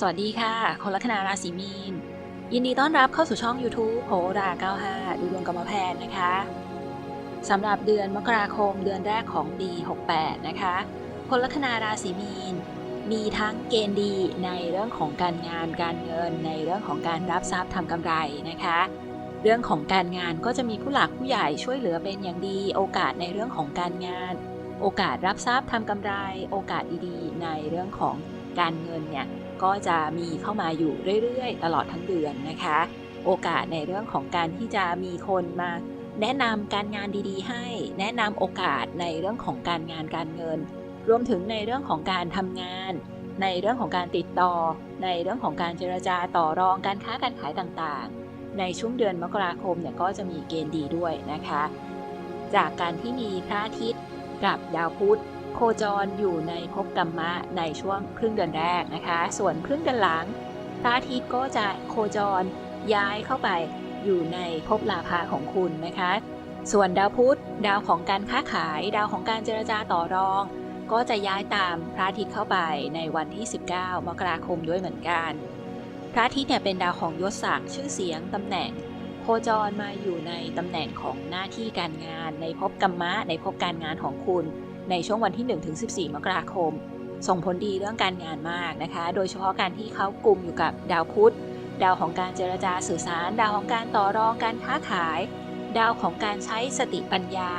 สวัสดีค่ะ คนลัคนาราศีมีน ยินดีต้อนรับเข้าสู่ช่อง YouTube โหรา 95 ดูดวงกรรมแพทย์นะคะสำหรับเดือนมกราคมเดือนแรกของปี 68 นะคะ คนลัคนาราศีมีน มีทั้งเกณฑ์ดีในเรื่องของการงานการเงิน ในเรื่องของการรับทรัพย์ทำกำไรนะคะ เรื่องของการงานก็จะมีผู้หลักผู้ใหญ่ช่วยเหลือเป็นอย่างดี โอกาสในเรื่องของการงาน โอกาสรับทรัพย์ทำกำไร โอกาสดีๆ ในเรื่องของการเงินเนี่ย ก็จะมีเข้ามาอยู่เรื่อยๆ ตลอดทั้งเดือนนะคะ โอกาสในเรื่องของการที่จะมีคนมาแนะนำการงานดีๆ ให้ แนะนำโอกาสในเรื่องของการงานการเงิน รวมถึงในเรื่องของการทำงาน ในเรื่องของการติดต่อ ในเรื่องของการเจรจาต่อรองการค้าการขายต่างๆ ในช่วงเดือนมกราคมเนี่ยก็จะมีเกณฑ์ดีด้วยนะคะ จากการที่มีพระอาทิตย์กับดาวพุธ โคจรอยู่ในภพกรรมะในช่วงครึ่งเดือนแรกนะคะ ส่วนครึ่งเดือนหลังพระอาทิตย์ก็จะโคจรย้ายเข้าไปอยู่ในภพลาภะของคุณนะคะ ส่วนดาวพุธดาวของการค้าขาย ดาวของการเจรจาต่อรอง ก็จะย้ายตามพระอาทิตย์เข้าไปในวันที่ 19 มกราคมด้วยเหมือนกัน พระอาทิตย์เนี่ยเป็นดาวของยศศักดิ์ชื่อเสียงตำแหน่ง โคจรมาอยู่ในตำแหน่งของหน้าที่การงาน ในภพกรรมะ ในภพการงานของคุณ ในช่วงวันที่ 1-14 มกราคม ส่งผลดีเรื่องการงานมากนะคะ โดยเฉพาะการที่เขากลุ่มอยู่กับดาวพุธ ดาวของการเจรจาสื่อสาร ดาวของการต่อรองการค้าขาย ดาวของการใช้สติปัญญา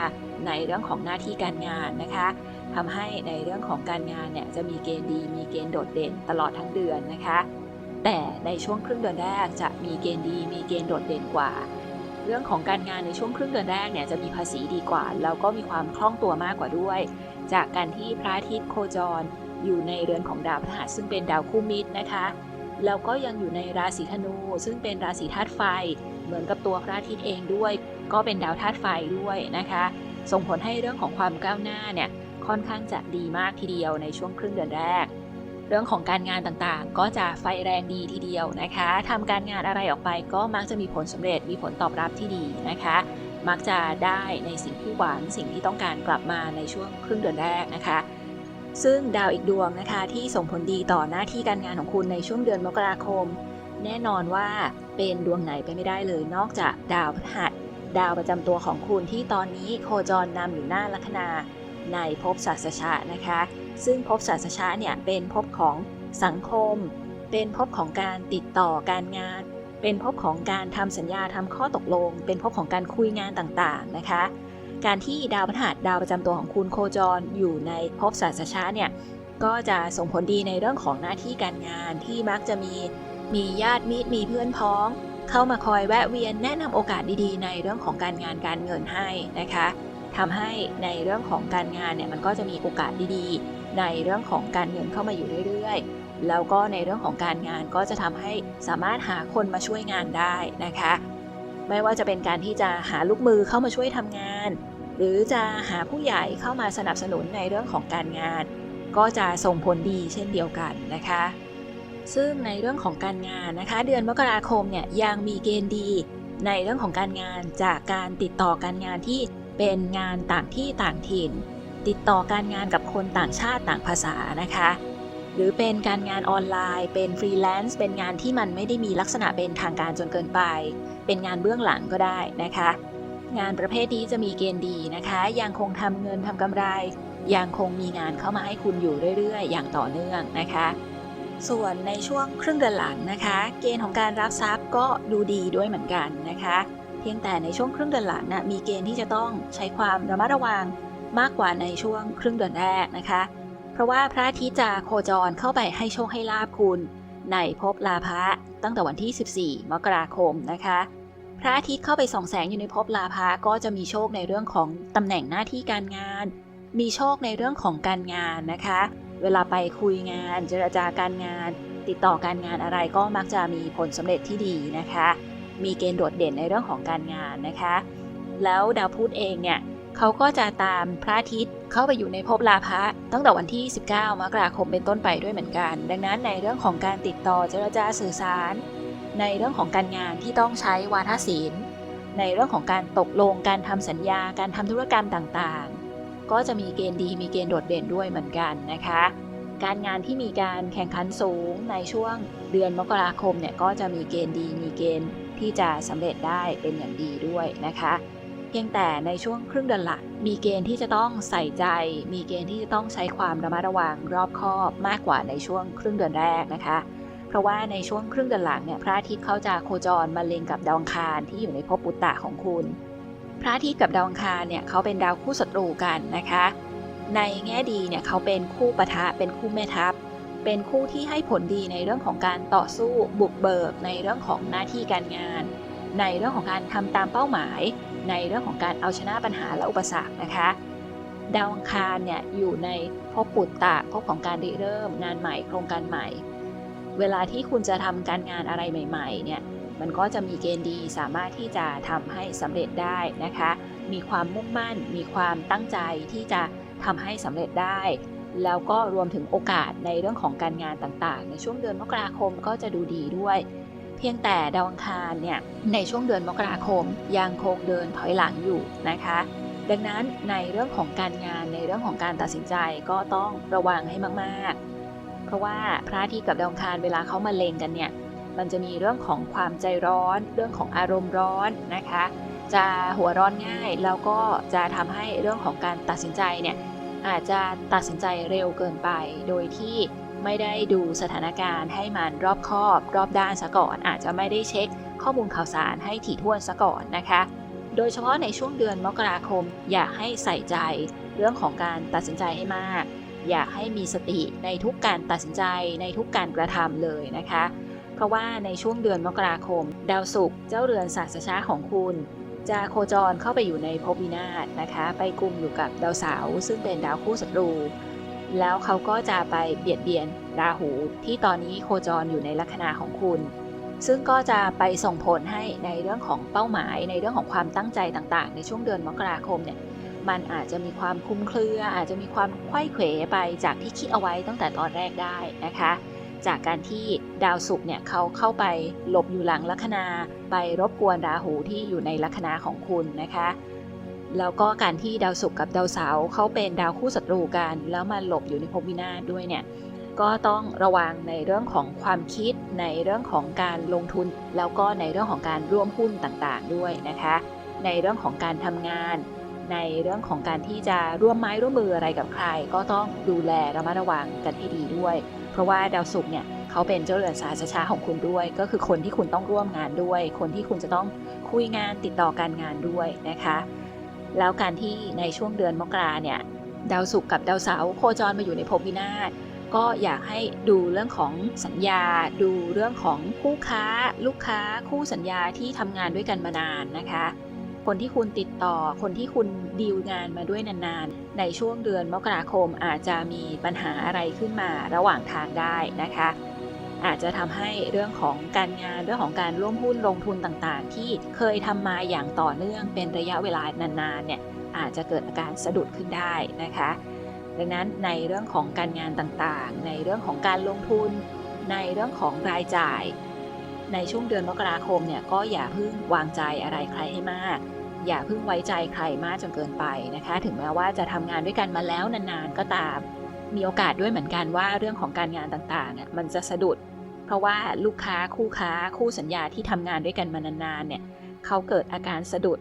ในเรื่องของหน้าที่การงานนะคะทำให้ในเรื่องของการงานเนี่ยจะมีเกณฑ์ดี มีเกณฑ์โดดเด่นตลอดทั้งเดือนนะคะ แต่ในช่วงครึ่งเดือนแรกจะมีเกณฑ์ดี มีเกณฑ์โดดเด่นกว่า เรื่องของการงานในช่วงครึ่งเดือนแรกเนี่ยจะมีภาษีดีกว่า แล้วก็มีความคล่องตัวมากกว่าด้วย จากการที่พระอาทิตย์โคจร อยู่ในเรือนของดาวพฤหัสซึ่งเป็นดาวคู่มิตรนะคะแล้วก็ยังอยู่ในราศีธนู ซึ่งเป็นราศีธาตุไฟ เหมือนกับตัวพระอาทิตย์เองด้วย ก็เป็นดาวธาตุไฟด้วยนะคะ ส่งผลให้เรื่องของความก้าวหน้าเนี่ยค่อนข้างจะดีมากทีเดียวในช่วงครึ่งเดือนแรก เรื่องของการงานต่างๆ ก็จะไฟแรงดีทีเดียวนะคะทำการงานอะไรออกไปก็มักจะมีผลสำเร็จมีผลตอบรับที่ดีนะคะ มักจะได้ในสิ่งที่หวังสิ่งที่ต้องการกลับมาในช่วงครึ่งเดือนแรกนะคะ ซึ่งดาวอีกดวงนะคะที่ส่งผลดีต่อหน้าที่การงานของคุณในช่วงเดือนมกราคม แน่นอนว่าเป็นดวงไหนไปไม่ได้เลย นอกจากดาวพฤหัสดาวประจำตัวของคุณที่ตอนนี้โคจรนำอยู่หน้าลัคนาในภพสัสชะนะคะ ซึ่งภพสัสชะเนี่ยเป็นภพของสังคม เป็นภพของการติดต่อการงาน เป็นภพของการทำสัญญาทำข้อตกลง เป็นภพของการคุยงานต่างๆนะคะ การที่ดาวพฤหัสดาวประจำตัวของคุณโคจรอยู่ในภพสัสชะเนี่ยก็จะส่งผลดีในเรื่องของหน้าที่การงานที่มักจะมีมีญาติมิตรมีเพื่อนพ้อง เข้ามาคอยแวะเวียนแนะนำโอกาสดีๆ ในเรื่องของการงานการเงินให้นะคะทำให้ในเรื่องของการงานเนี่ยมันก็จะมีโอกาสดีๆ ในเรื่องของการเงินเข้ามาอยู่เรื่อยๆ แล้วก็ในเรื่องของการงานก็จะทำให้สามารถหาคนมาช่วยงานได้นะคะ ไม่ว่าจะเป็นการที่จะหาลูกมือเข้ามาช่วยทำงาน หรือจะหาผู้ใหญ่เข้ามาสนับสนุนในเรื่องของการงาน ก็จะส่งผลดีเช่นเดียวกันนะคะซึ่งในเรื่องของการงานนะคะ เดือนมกราคมเนี่ยยังมีเกณฑ์ดี ในเรื่องของการงานจากการติดต่อการงานที่เป็นงานต่างที่ต่างถิ่น ติดต่อการงานกับคนต่างชาติต่างภาษานะคะ หรือเป็นการงานออนไลน์ เป็นฟรีแลนซ์เป็นงานที่มันไม่ได้มีลักษณะเป็นทางการจนเกินไป เป็นงานเบื้องหลังก็ได้นะคะ งานประเภทนี้จะมีเกณฑ์ดีนะคะ ยังคงทำเงินทำกำไร ยังคงมีงานเข้ามาให้คุณอยู่เรื่อยๆ อย่างต่อเนื่องนะคะส่วนในช่วงครึ่งเดือนหลังนะคะ เกณฑ์ของการรับทรัพย์ก็ดูดีด้วยเหมือนกันนะคะ เพียงแต่ในช่วงครึ่งเดือนหลังนะมีเกณฑ์ที่จะต้องใช้ความระมัดระวัง มากกว่าในช่วงครึ่งเดือนแรกนะคะ เพราะว่าพระอาทิตย์จะโคจรเข้าไปให้โชคให้ลาบคุณ ในภพลาภะตั้งแต่วันที่ 14 มกราคมนะคะ พระอาทิตย์เข้าไปส่องแสงอยู่ในภพลาภะก็จะมีโชคในเรื่องของตำแหน่งหน้าที่การงาน มีโชคในเรื่องของการงานนะคะ เวลาไปคุยงาน เจรจาการงาน ติดต่อการงานอะไรก็มักจะมีผลสำเร็จที่ดีนะคะ มีเกณฑ์โดดเด่นในเรื่องของการงานนะคะ แล้วดาวพุธเองเนี่ย เขาก็จะตามพระอาทิตย์เข้าไปอยู่ในภพลาภะตั้งแต่วันที่ 19 มกราคมเป็นต้นไปด้วยเหมือนกัน ดังนั้นในเรื่องของการติดต่อเจรจาสื่อสาร ในเรื่องของการงานที่ต้องใช้วาทศิลป์ ในเรื่องของการตกลงการทำสัญญาการทำธุรกรรมต่างๆ ก็จะมีเกณฑ์ดีมีเกณฑ์โดดเด่นด้วยเหมือนกันนะคะการงานที่มีการแข่งขันสูงในช่วงเดือนมกราคมเนี่ยก็จะมีเกณฑ์ดีมีเกณฑ์ที่จะสำเร็จได้เป็นอย่างดีด้วยนะคะ เพียงแต่ในช่วงครึ่งเดือนหลังมีเกณฑ์ที่จะต้องใส่ใจ มีเกณฑ์ที่จะต้องใช้ความระมัดระวังรอบคอบมากกว่าในช่วงครึ่งเดือนแรกนะคะ เพราะว่าในช่วงครึ่งเดือนหลังเนี่ยพระอาทิตย์เขาจะโคจรมาเล็งกับดาวอังคารที่อยู่ในภพปุตตะของคุณ พระอาทิตย์กับดาวอังคารเนี่ยเขาเป็นดาวคู่ศัตรูกันนะคะ ในแง่ดีเนี่ยเขาเป็นคู่ปะทะเป็นคู่แม่ทัพเป็นคู่ที่ให้ผลดีในเรื่องของการต่อสู้บุกเบิก ในเรื่องของหน้าที่การงาน ในเรื่องของการทำตามเป้าหมาย ในเรื่องของการเอาชนะปัญหาและอุปสรรคนะคะดาวอังคารเนี่ยอยู่ในภพปุตตะภพของการริเริ่ม งานใหม่โครงการใหม่ เวลาที่คุณจะทำการงานอะไรใหม่ๆเนี่ยมันก็จะมีเกณฑ์ดีสามารถที่จะทำให้สำเร็จได้นะคะ มีความมุ่งมั่น มีความตั้งใจที่จะทำให้สำเร็จได้ แล้วก็รวมถึงโอกาสในเรื่องของการงานต่างๆ ในช่วงเดือนมกราคมก็จะดูดีด้วย เพียงแต่ดาวอังคารเนี่ยในช่วงเดือนมกราคมยังคงเดินถอยหลังอยู่นะคะ ดังนั้นในเรื่องของการงานในเรื่องของการตัดสินใจก็ต้องระวังให้มากๆ เพราะว่าพระอาทิตย์กับดาวอังคารเวลาเขามาเลงกันเนี่ยมันจะมีเรื่องของความใจร้อน เรื่องของอารมณ์ร้อนนะคะ จะหัวร้อนง่ายแล้วก็จะทำให้เรื่องของการตัดสินใจเนี่ยอาจจะตัดสินใจเร็วเกินไปโดยที่ ไม่ได้ดูสถานการณ์ให้มันรอบคอบรอบด้านซะก่อน อาจจะไม่ได้เช็คข้อมูลข่าวสารให้ถี่ถ้วนซะก่อนนะคะ โดยเฉพาะในช่วงเดือนมกราคม อยากให้ใส่ใจเรื่องของการตัดสินใจให้มาก อยากให้มีสติในทุกการตัดสินใจในทุกการกระทำเลยนะคะ เพราะว่าในช่วงเดือนมกราคม ดาวศุกร์เจ้าเรือนศาสช้าของคุณจะโคจรเข้าไปอยู่ในภพวินาศนะคะ ไปกลุ่มอยู่กับดาวเสาร์ซึ่งเป็นดาวคู่ศัตรู แล้วเขาก็จะไปเบียดเบียนราหูที่ตอนนี้โคจรอยู่ในลัคนาของคุณ ซึ่งก็จะไปส่งผลให้ในเรื่องของเป้าหมาย ในเรื่องของความตั้งใจต่างๆ ในช่วงเดือนมกราคมเนี่ยมันอาจจะมีความคลุมเครือ อาจจะมีความไขว้เขวไปจากที่คิดเอาไว้ตั้งแต่ตอนแรกได้นะคะ จากการที่ดาวศุกร์เนี่ยเขาเข้าไปหลบอยู่หลังลัคนา ไปรบกวนราหูที่อยู่ในลัคนาของคุณนะคะ แล้วก็การที่ดาวศุกร์กับดาวเสาร์เขาเป็นดาวคู่ศัตรูกัน แล้วมาหลบอยู่ในภพวินาศด้วยเนี่ยก็ต้องระวังในเรื่องของความคิดในเรื่องของการลงทุน แล้วก็ในเรื่องของการร่วมหุ้นต่างๆด้วยนะคะ ในเรื่องของการทำงาน ในเรื่องของการที่จะร่วมไม้ร่วมมืออะไรกับใคร ก็ต้องดูแลระมัดระวังกันให้ดีด้วย เพราะว่าดาวศุกร์เนี่ยเขาเป็นเจ้าเรือนสาช้าของคุณด้วย ก็คือคนที่คุณต้องร่วมงานด้วย คนที่คุณจะต้องคุยงานติดต่อการงานด้วยนะคะ แล้วการที่ในช่วงเดือนมกราเนี่ยดาวศุกร์กับดาวเสาร์โคจรมาอยู่ในภพวินาศก็อยากให้ดูเรื่องของสัญญา ดูเรื่องของคู่ค้า ลูกค้า คู่สัญญาที่ทำงานด้วยกันมานานนะคะ คนที่คุณติดต่อคนที่คุณดีลงานมาด้วยนานๆ ในช่วงเดือนมกราคมอาจจะมีปัญหาอะไรขึ้นมาระหว่างทางได้นะคะ อาจจะทำให้เรื่องของการงานเรื่องของการร่วมหุ้นลงทุนต่างๆ ที่เคยทำมาอย่างต่อเนื่องเป็นระยะเวลานานๆเนี่ยอาจจะเกิดอาการสะดุดขึ้นได้นะคะ ดังนั้นในเรื่องของการงานต่างๆ ในเรื่องของการลงทุน ในเรื่องของรายจ่าย ในช่วงเดือนมกราคมเนี่ยก็อย่าเพิ่งวางใจอะไรใครให้มาก อย่าเพิ่งไว้ใจใครมากจนเกินไปนะคะ ถึงแม้ว่าจะทำงานด้วยกันมาแล้วนานๆก็ตาม มีโอกาสด้วยเหมือนกันว่าเรื่องของการงานต่างๆเนี่ยมันจะสะดุด เพราะว่าลูกค้าคู่ค้าคู่สัญญาที่ทำงานด้วยกันมานานๆเนี่ยเขาเกิดอาการสะดุด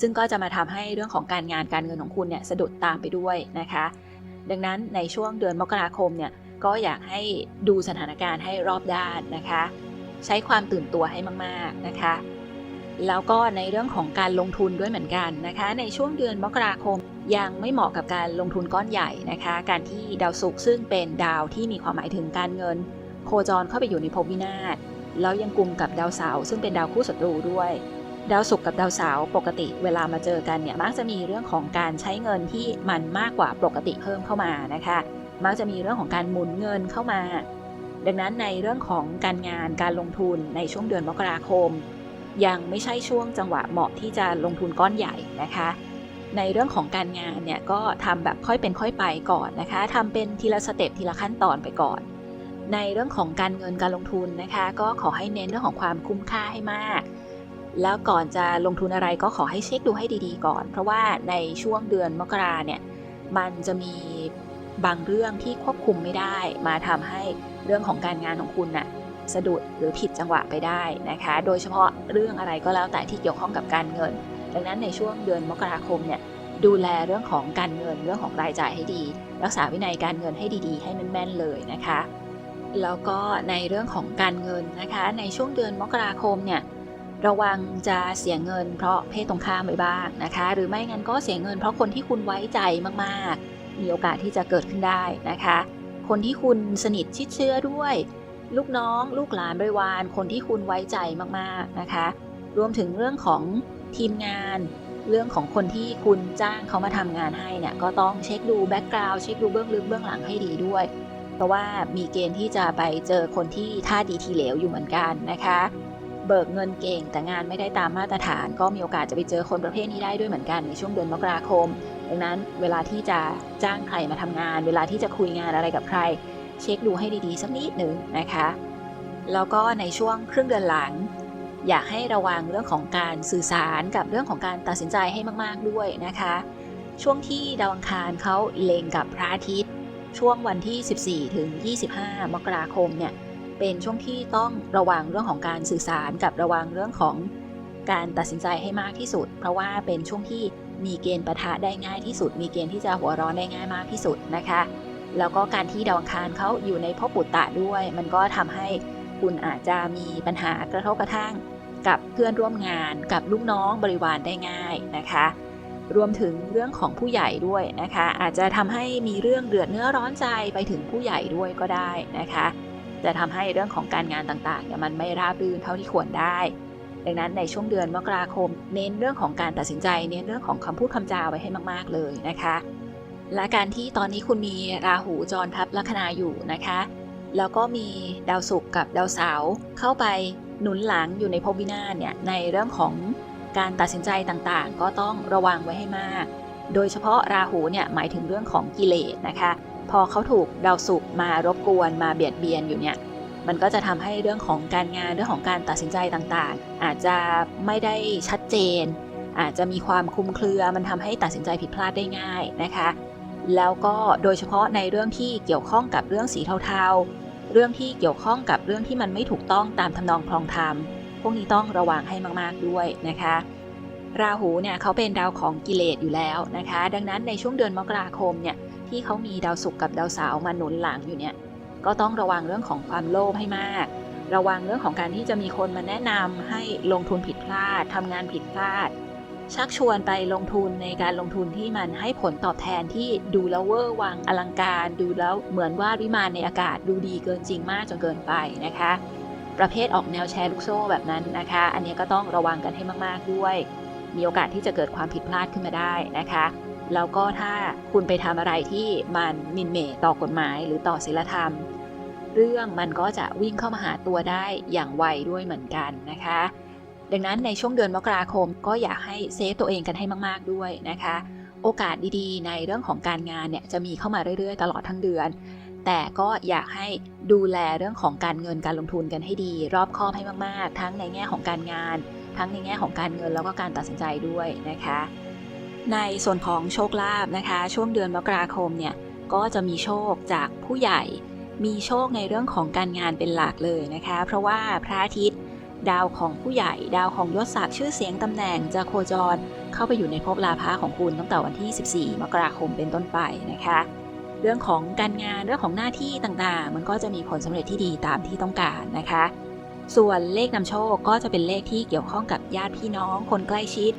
ซึ่งก็จะมาทำให้เรื่องของการงานการเงินของคุณเนี่ยสะดุดตามไปด้วยนะคะ ดังนั้นในช่วงเดือนมกราคมเนี่ยก็อยากให้ดูสถานการณ์ให้รอบด้านนะคะ ใช้ความตื่นตัวให้มากๆนะคะ แล้วก็ในเรื่องของการลงทุนด้วยเหมือนกันนะคะ ในช่วงเดือนมกราคมยังไม่เหมาะกับการลงทุนก้อนใหญ่นะคะ การที่ดาวศุกร์ซึ่งเป็นดาวที่มีความหมายถึงการเงิน โคจรเข้าไปอยู่ในภพวินาศแล้วยังกลุ่มกับดาวเสาร์ซึ่งเป็นดาวคู่ศัตรูด้วย ดาวศุกร์กับดาวเสาร์ปกติเวลามาเจอกันเนี่ยมักจะมีเรื่องของการใช้เงินที่มันมากกว่าปกติเพิ่มเข้ามานะคะ มักจะมีเรื่องของการหมุนเงินเข้ามา ดังนั้นในเรื่องของการงานการลงทุนในช่วงเดือนมกราคม ยังไม่ใช่ช่วงจังหวะเหมาะที่จะลงทุนก้อนใหญ่นะคะในเรื่องของการงานเนี่ยก็ทำแบบค่อยเป็นค่อยไปก่อนนะคะทำเป็นทีละสเต็ปทีละขั้นตอนไปก่อน ในเรื่องของการเงินการลงทุนนะคะ ก็ขอให้เน้นเรื่องของความคุ้มค่าให้มาก แล้วก่อนจะลงทุนอะไรก็ขอให้เช็คดูให้ดีๆก่อน เพราะว่าในช่วงเดือนมกราเนี่ยมันจะมีบางเรื่องที่ควบคุมไม่ได้ มาทำให้เรื่องของการงานของคุณน่ะสะดุดหรือผิดจังหวะไปได้นะคะ โดยเฉพาะเรื่องอะไรก็แล้วแต่ที่เกี่ยวข้องกับการเงิน ดังนั้นในช่วงเดือนมกราคมเนี่ยดูแลเรื่องของการเงินเรื่องของรายจ่ายให้ดี รักษาวินัยการเงินให้ดีๆ ให้แม่นๆเลยนะคะ แล้วก็ในเรื่องของการเงินนะคะ ในช่วงเดือนมกราคมเนี่ยระวังจะเสียเงินเพราะเพศตรงข้ามไปบ้างนะคะ หรือไม่งั้นก็เสียเงินเพราะคนที่คุณไว้ใจมากๆ มีโอกาสที่จะเกิดขึ้นได้นะคะ คนที่คุณสนิทชิดเชื้อด้วย ลูกน้อง ลูกหลานบริวาร คนที่คุณไว้ใจมากๆนะคะ รวมถึงเรื่องของทีมงาน เรื่องของคนที่คุณจ้างเขามาทำงานให้เนี่ยก็ต้องเช็คดูแบ็กกราวด์เช็คดูเบื้องลึกเบื้องหลังให้ดีด้วย เพราะว่ามีเกณฑ์ที่จะไปเจอคนที่ท่าดีทีเหลวอยู่เหมือนกันนะคะ เบิกเงินเก่งแต่งานไม่ได้ตามมาตรฐาน ก็มีโอกาสจะไปเจอคนประเภทนี้ได้ด้วยเหมือนกันในช่วงเดือนมกราคม ดังนั้นเวลาที่จะจ้างใครมาทำงาน เวลาที่จะคุยงานอะไรกับใคร เช็คดูให้ดีๆสักนิดหนึ่งนะคะแล้วก็ในช่วงครึ่งเดือนหลัง อยากให้ระวังเรื่องของการสื่อสารกับเรื่องของการตัดสินใจให้มาก ๆด้วยนะคะ ช่วงที่ดาวอังคารเขาเล็งกับพระอาทิตย์ ช่วงวันที่ 14 ถึง 25 มกราคมเนี่ยเป็นช่วงที่ต้องระวังเรื่องของการสื่อสารกับระวังเรื่องของการตัดสินใจให้มากที่สุด เพราะว่าเป็นช่วงที่มีเกณฑ์ปะทะได้ง่ายที่สุด มีเกณฑ์ที่จะหัวร้อนได้ง่ายมากที่สุดนะคะ แล้วก็การที่ดาวอังคารเขาอยู่ในภพปุตตะด้วย มันก็ทำให้คุณอาจจะมีปัญหากระทบกระทั่ง กับเพื่อนร่วมงานกับลูกน้องบริวารได้ง่ายนะคะ รวมถึงเรื่องของผู้ใหญ่ด้วยนะคะ อาจจะทำให้มีเรื่องเดือดเนื้อร้อนใจไปถึงผู้ใหญ่ด้วยก็ได้นะคะ จะทำให้เรื่องของการงานต่างๆเนี่ยมันไม่ราบรื่นเท่าที่ควรได้ ดังนั้นในช่วงเดือนมกราคม เน้นเรื่องของการตัดสินใจ เน้นเรื่องของคำพูดคำจาไว้ให้มาก ๆ เลยนะคะ และการที่ตอนนี้คุณมีราหูจรทับลัคนาอยู่นะคะ แล้วก็มีดาวศุกร์กับดาวเสาร์เข้าไปหนุนหลังอยู่ในภพวินาศเนี่ยในเรื่องของ การตัดสินใจต่างๆ ก็ต้องระวังไว้ให้มาก โดยเฉพาะราหูเนี่ยหมายถึงเรื่องของกิเลสนะคะ พอเขาถูกดาวศุกร์มารบกวนมาเบียดเบียนอยู่เนี่ยมันก็จะทำให้เรื่องของการงานเรื่องของการตัดสินใจต่างๆ อาจจะไม่ได้ชัดเจน อาจจะมีความคลุมเครือ มันทำให้ตัดสินใจผิดพลาดได้ง่ายนะคะ แล้วก็โดยเฉพาะในเรื่องที่เกี่ยวข้องกับเรื่องสีเทาๆ เรื่องที่เกี่ยวข้องกับเรื่องที่มันไม่ถูกต้องตามทำนองคลองธรรม วกนี้ต้องระวังให้มาก ๆ ด้วยนะคะ ราหูเนี่ยเขาเป็นดาวของกิเลสอยู่แล้วนะคะ ดังนั้นในช่วงเดือนมกราคมเนี่ยที่เขามีดาวศุกร์กับดาวเสาร์มาหนุนหลังอยู่เนี่ยก็ต้องระวังเรื่องของความโลภให้มาก ระวังเรื่องของการที่จะมีคนมาแนะนำให้ลงทุนผิดพลาดทำงานผิดพลาด ชักชวนไปลงทุนในการลงทุนที่มันให้ผลตอบแทนที่ดูแล้วเวอร์วังอลังการ ดูแล้วเหมือนว่าวิมานในอากาศดูดีเกินจริงมากจนเกินไปนะคะ ประเภทออกแนวแชร์ลูกโซ่แบบนั้นนะคะ อันนี้ก็ต้องระวังกันให้มากๆด้วย มีโอกาสที่จะเกิดความผิดพลาดขึ้นมาได้นะคะแล้วก็ถ้าคุณไปทำอะไรที่มันมินเมต่อกฎหมายหรือต่อศีลธรรม เรื่องมันก็จะวิ่งเข้ามาหาตัวได้อย่างไวด้วยเหมือนกันนะคะ ดังนั้นในช่วงเดือนมกราคมก็อยากให้เซฟตัวเองกันให้มากๆด้วยนะคะ โอกาสดีๆ ในเรื่องของการงานเนี่ยจะมีเข้ามาเรื่อยๆ ตลอดทั้งเดือน แต่ก็อยากให้ดูแลเรื่องของการเงินการลงทุนกันให้ดี รอบคอบให้มากๆ ทั้งในแง่ของการงาน ทั้งในแง่ของการเงินแล้วก็การตัดสินใจด้วยนะคะ ในส่วนของโชคลาภนะคะ ช่วงเดือนมกราคมเนี่ยก็จะมีโชคจากผู้ใหญ่ มีโชคในเรื่องของการงานเป็นหลักเลยนะคะ เพราะว่าพระอาทิตย์ดาวของผู้ใหญ่ ดาวของยศศักดิ์ชื่อเสียงตำแหน่งจะโคจร เข้าไปอยู่ในภพลาภะของคุณตั้งแต่วันที่ 14 มกราคมเป็นต้นไปนะคะ รื่องของการงานเรื่องของหน้าที่ต่างๆ มันก็จะมีผลสำเร็จที่ดีตามที่ต้องการนะคะ ส่วนเลขนำโชคก็จะเป็นเลขที่เกี่ยวข้องกับญาติพี่น้อง คนใกล้ชิด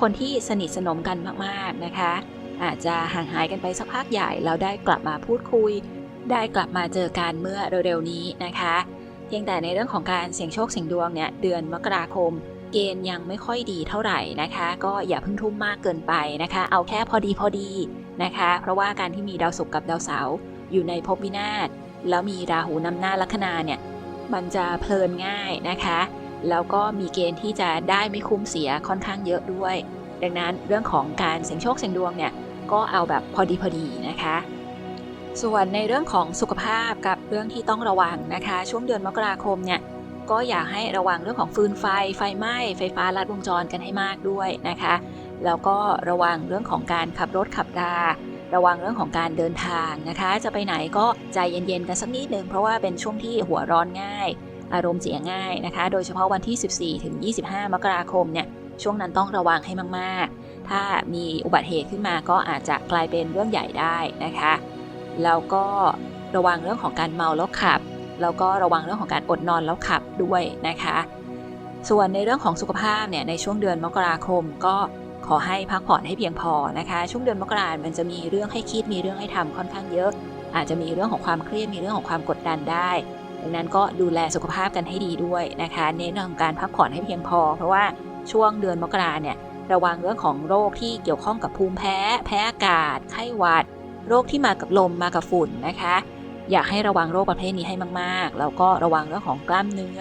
คนที่สนิทสนมกันมากๆนะคะ อาจจะห่างหายกันไปสักพักใหญ่แล้วได้กลับมาพูดคุย ได้กลับมาเจอกันเมื่อเร็วๆนี้นะคะเพียงแต่ในเรื่องของการเสี่ยงโชคเสี่ยงดวงเนี่ยเดือนมกราคม เกณฑ์ยังไม่ค่อยดีเท่าไหร่นะคะ ก็อย่าเพิ่งทุ่มมากเกินไปนะคะ เอาแค่พอดีพอดี นะคะ เพราะว่าการที่มีดาวศุกร์กับดาวเสาร์อยู่ในภพวินาศแล้วมีราหูนำหน้าลัคนาเนี่ยมันจะเพลินง่ายนะคะ แล้วก็มีเกณฑ์ที่จะได้ไม่คุ้มเสียค่อนข้างเยอะด้วย ดังนั้นเรื่องของการเสี่ยงโชคเสี่ยงดวงเนี่ยก็เอาแบบพอดีพอดีนะคะ ส่วนในเรื่องของสุขภาพกับเรื่องที่ต้องระวังนะคะ ช่วงเดือนมกราคมเนี่ยก็อยากให้ระวังเรื่องของฟืนไฟไฟไหม้ไฟฟ้าลัดวงจรกันให้มากด้วยนะคะ แล้วก็ระวังเรื่องของการขับรถขับราระวังเรื่องของการเดินทางนะคะ จะไปไหนก็ใจเย็นๆกันสักนิดนึงเพราะว่าเป็นช่วงที่หัวร้อนง่าย อารมณ์เสียง่ายนะคะ โดยเฉพาะวันที่ 14 ถึง 25 มกราคมเนี่ยช่วงนั้นต้องระวังให้มากๆ ถ้ามีอุบัติเหตุขึ้นมาก็อาจจะกลายเป็นเรื่องใหญ่ได้นะคะ แล้วก็ระวังเรื่องของการเมาแล้วขับ แล้วก็ระวังเรื่องของการอดนอนแล้วขับด้วยนะคะ ส่วนในเรื่องของสุขภาพเนี่ยในช่วงเดือนมกราคมก็ ขอให้พักผ่อนให้เพียงพอนะคะ ช่วงเดือนมกรามันจะมีเรื่องให้คิดมีเรื่องให้ทำค่อนข้างเยอะ อาจจะมีเรื่องของความเครียดมีเรื่องของความกดดันได้ดังนั้นก็ดูแลสุขภาพกันให้ดีด้วยนะคะ เน้นเรื่องของการพักผ่อนให้เพียงพอ เพราะว่าช่วงเดือนมกราเนี่ยระวังเรื่องของโรคที่เกี่ยวข้องกับภูมิแพ้ แพ้อากาศ ไข้หวัด โรคที่มากับลมมากับฝุ่นนะคะ อยากให้ระวังโรคประเภทนี้ให้มากๆ แล้วก็ระวังเรื่องของกล้ามเนื้อ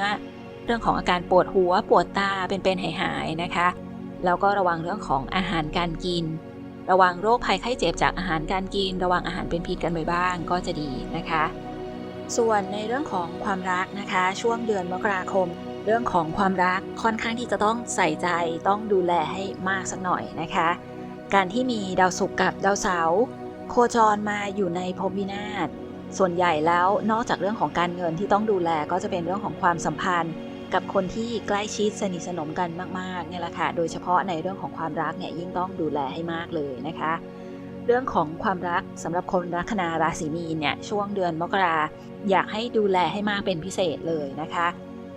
เรื่องของอาการปวดหัวปวดตาเป็นๆหายๆนะคะ แล้วก็ระวังเรื่องของอาหารการกิน ระวังโรคภัยไข้เจ็บจากอาหารการกิน ระวังอาหารเป็นพิษกันไปบ้างก็จะดีนะคะ ส่วนในเรื่องของความรักนะคะ ช่วงเดือนมกราคม เรื่องของความรักค่อนข้างที่จะต้องใส่ใจต้องดูแลให้มากสักหน่อยนะคะ การที่มีดาวศุกร์กับดาวเสาร์โคจรมาอยู่ในภพวินาศส่วนใหญ่แล้วนอกจากเรื่องของการเงินที่ต้องดูแลก็จะเป็นเรื่องของความสัมพันธ์ กับคนที่ใกล้ชิดสนิทสนมกันมากๆเนี่ยแหละค่ะ โดยเฉพาะในเรื่องของความรักเนี่ยยิ่งต้องดูแลให้มากเลยนะคะ เรื่องของความรักสำหรับคนลัคนาราศีมีนเนี่ยช่วงเดือนมกราอยากให้ดูแลให้มากเป็นพิเศษเลยนะคะ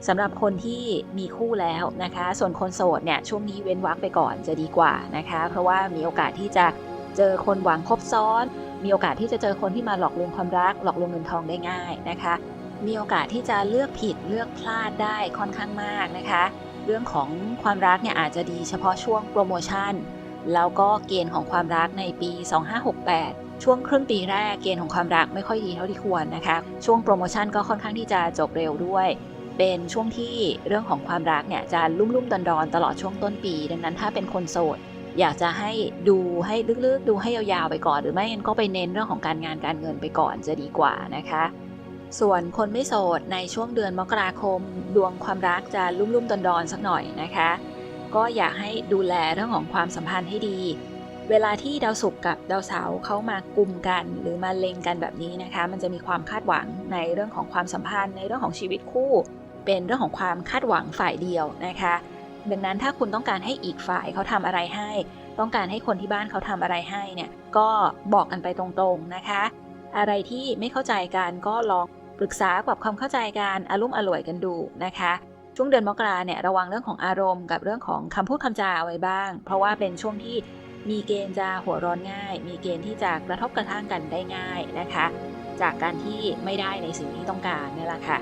สำหรับคนที่มีคู่แล้วนะคะ ส่วนคนโสดเนี่ยช่วงนี้เว้นวรรคไปก่อนจะดีกว่านะคะ เพราะว่ามีโอกาสที่จะเจอคนหวังคบซ้อน มีโอกาสที่จะเจอคนที่มาหลอกลวงความรัก หลอกลวงเงินทองได้ง่ายนะคะ มีโอกาสที่จะเลือกผิดเลือกพลาดได้ค่อนข้างมากนะคะ เรื่องของความรักเนี่ยอาจจะดีเฉพาะช่วงโปรโมชั่น แล้วก็เกณฑ์ของความรักในปี 2568 ช่วงครึ่งปีแรกเกณฑ์ของความรักไม่ค่อยดีเท่าที่ควรนะคะ ช่วงโปรโมชั่นก็ค่อนข้างที่จะจบเร็วด้วย เป็นช่วงที่เรื่องของความรักเนี่ยจะลุ่มลุ่มดอนดอนๆตลอดช่วงต้นปี ดังนั้นถ้าเป็นคนโสดอยากจะให้ดูให้ลึกๆ ดูให้ยาวๆไปก่อน หรือไม่งั้นก็ไปเน้นเรื่องของการงานการเงินไปก่อนจะดีกว่านะคะ ส่วนคนไม่โสดในช่วงเดือนมกราคม ดวงความรักจะลุ่มๆดอนๆสักหน่อยนะคะ ก็อยากให้ดูแลเรื่องของความสัมพันธ์ให้ดี เวลาที่ดาวศุกร์กับดาวเสาร์เขามากลุ่มกัน หรือมาเล็งกันแบบนี้นะคะ มันจะมีความคาดหวังในเรื่องของความสัมพันธ์ในเรื่องของชีวิตคู่ เป็นเรื่องของความคาดหวังฝ่ายเดียวนะคะ ดังนั้นถ้าคุณต้องการให้อีกฝ่ายเขาทำอะไรให้ ต้องการให้คนที่บ้านเขาทำอะไรให้เนี่ยก็บอกกันไปตรงๆนะคะอะไรที่ไม่เข้าใจกันก็ลอง ปรึกษาปรับความเข้าใจกันอารมณ์อร่วยกันดูนะคะ ช่วงเดือนมกราเนี่ยระวังเรื่องของอารมณ์กับเรื่องของคำพูดคำจาเอาไว้บ้าง เพราะว่าเป็นช่วงที่มีเกณฑ์จะหัวร้อนง่าย มีเกณฑ์ที่จะกระทบกระทั่งกันได้ง่ายนะคะ จากการที่ไม่ได้ในสิ่งที่ต้องการนี่แหละค่ะ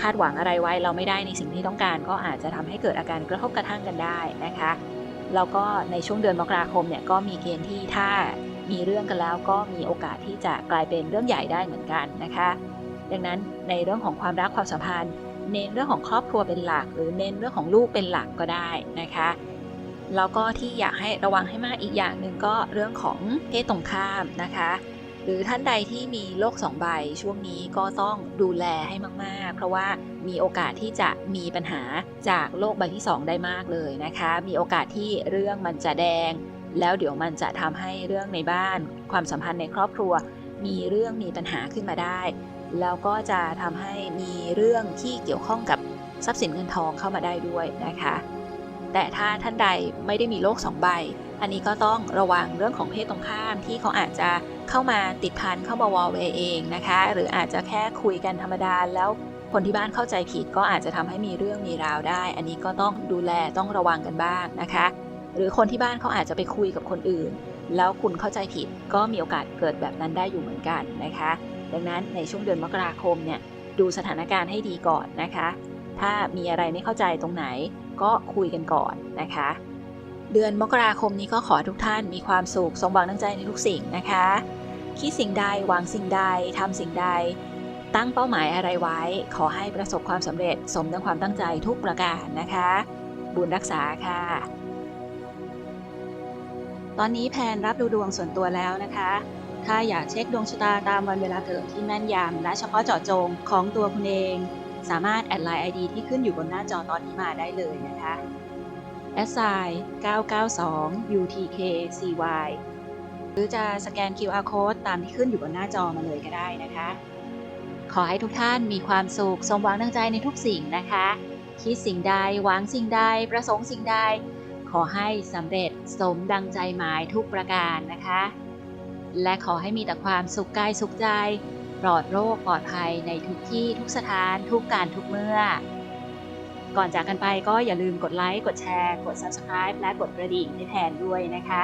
คาดหวังอะไรไว้เราไม่ได้ในสิ่งที่ต้องการ ก็อาจจะทำให้เกิดอาการกระทบกระทั่งกันได้นะคะแล้วก็ในช่วงเดือนมกราคมเนี่ยก็มีเกณฑ์ที่ถ้ามีเรื่องกันแล้วก็มีโอกาสที่จะกลายเป็นเรื่องใหญ่ได้เหมือนกันนะคะ ดังนั้นในเรื่องของความรักความสัมพันธ์ เน้นเรื่องของครอบครัวเป็นหลัก หรือเน้นเรื่องของลูกเป็นหลักก็ได้นะคะแล้วก็ที่อยากให้ระวังให้มากอีกอย่างหนึ่งก็เรื่องของเพศตรงข้ามนะคะ หรือท่านใดที่มีโรคสองใบช่วงนี้ก็ต้องดูแลให้มาก ๆ เพราะว่ามีโอกาสที่จะมีปัญหาจากโรคใบที่ 2 ได้มากเลยนะคะ มีโอกาสที่เรื่องมันจะแดง แล้วเดี๋ยวมันจะทำให้เรื่องในบ้าน ความสัมพันธ์ในครอบครัว มีเรื่องมีปัญหาขึ้นมาได้ แล้วก็จะทำให้มีเรื่องที่เกี่ยวข้องกับทรัพย์สินเงินทองเข้ามาได้ด้วยนะคะ แต่ถ้าท่านใดไม่ได้มีโรคสองใบ อันนี้ก็ต้องระวังเรื่องของเพศตรงข้ามที่เขาอาจจะเข้ามาติดพันเข้ามาวอลเวเองนะคะ หรืออาจจะแค่คุยกันธรรมดาแล้วคนที่บ้านเข้าใจผิดก็อาจจะทำให้มีเรื่องมีราวได้ อันนี้ก็ต้องดูแลต้องระวังกันบ้างนะคะ หรือคนที่บ้านเขาอาจจะไปคุยกับคนอื่น แล้วคุณเข้าใจผิดก็มีโอกาสเกิดแบบนั้นได้อยู่เหมือนกันนะคะ ดังนั้นในช่วงเดือนมกราคมเนี่ยดูสถานการณ์ให้ดีก่อนนะคะ ถ้ามีอะไรไม่เข้าใจตรงไหนก็คุยกันก่อนนะคะ เดือนมกราคมนี้ก็ขอทุกท่านมีความสุขสมหวังตั้งใจในทุกสิ่งนะคะ คิดสิ่งใดหวังสิ่งใดทำสิ่งใด ตั้งเป้าหมายอะไรไว้ ขอให้ประสบความสำเร็จสมดังความตั้งใจทุกประการนะคะ บุญรักษาค่ะ ตอนนี้แพนรับดูดวงส่วนตัวแล้วนะคะ ถ้าอยากเช็คดวงชะตาตามวันเวลาเกิดที่แม่นยำและเฉพาะเจาะจงของตัวคุณเอง สามารถแอดไลน์ ID ที่ขึ้นอยู่บนหน้าจอตอนนี้มาได้เลยนะคะ s i 992 UTKCY หรือจะสแกน QR code ตามที่ขึ้นอยู่บนหน้าจอมาเลยก็ได้นะคะ ขอให้ทุกท่านมีความสุขสมหวังดังใจในทุกสิ่งนะคะ คิดสิ่งใดหวังสิ่งใด ประสงค์สิ่งใด ขอให้สำเร็จสมดังใจหมายทุกประการนะคะ และขอให้มีแต่ความสุขกายสุขใจ ปลอดโรคปลอดภัยในทุกที่ทุกสถานทุกการทุกเมื่อ ก่อนจากกันไปก็อย่าลืมกดไลค์กดแชร์ กด Subscribe และกดกระดิ่งให้แทนด้วยนะคะ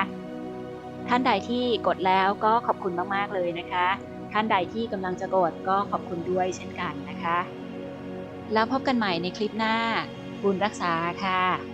ท่านใดที่กดแล้วก็ขอบคุณมากๆเลยนะคะ ท่านใดที่กำลังจะกดก็ขอบคุณด้วยเช่นกันนะคะ แล้วพบกันใหม่ในคลิปหน้า บุญรักษาค่ะ